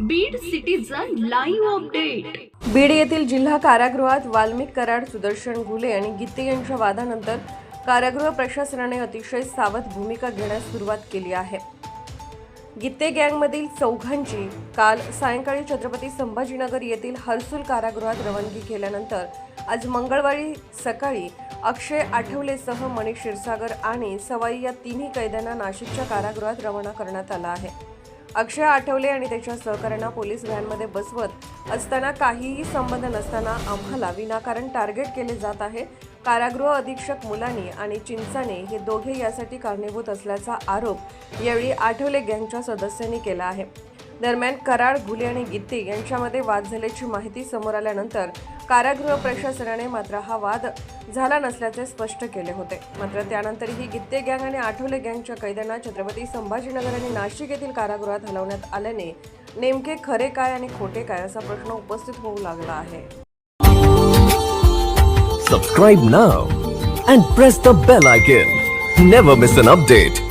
Beed citizen live update Beed येथील जिल्हा कारागृहात वाल्मिक कराड सुदर्शन घुले आणि गीते यांच्या वादानंतर कारागृह प्रशासनाने अतिशय सावध भूमिका घेण्यास सुरुवात केली आहे. गीते गँगमधील चौघांची काल सायंकाळी छत्रपती संभाजीनगर येथील हर्सुल कारागृहात रवानगी केल्यानंतर आज मंगळवारी सकाळी अक्षय आठवलेसह मणिक क्षीरसागर आणि सवाई या तिन्ही कैद्यांना नाशिकच्या कारागृहात रवाना करण्यात आला आहे. अक्षय आठवले आणि त्याच्या सहकाऱ्यांना पोलीस व्हॅनमध्ये बसवत असताना काहीही संबंध नसताना आम्हाला विनाकारण टार्गेट केले जात आहे. कारागृह अधीक्षक मुलानी आणि चिंचाने हे दोघे यासाठी कारणीभूत असल्याचा आरोप यावेळी आठवले गँगच्या सदस्यांनी केला आहे. दरम्यान कराड घुले आणि गीते यांच्यामध्ये वाद झाल्याची माहिती समोर आल्यानंतर कारागृह प्रशासनाने मात्र हा वाद झाला नसल्याचे स्पष्ट केले होते. मात्र त्यानंतरही गित्ते गँग आणि आठवले गँगच्या कैद्यांना छत्रपती संभाजीनगर आणि नाशिक येथील कारागृहात हलवण्यात आल्याने नेमके खरे काय आणि खोटे काय असा प्रश्न उपस्थित होऊ लागला आहे. Subscribe now and press the bell icon never miss an update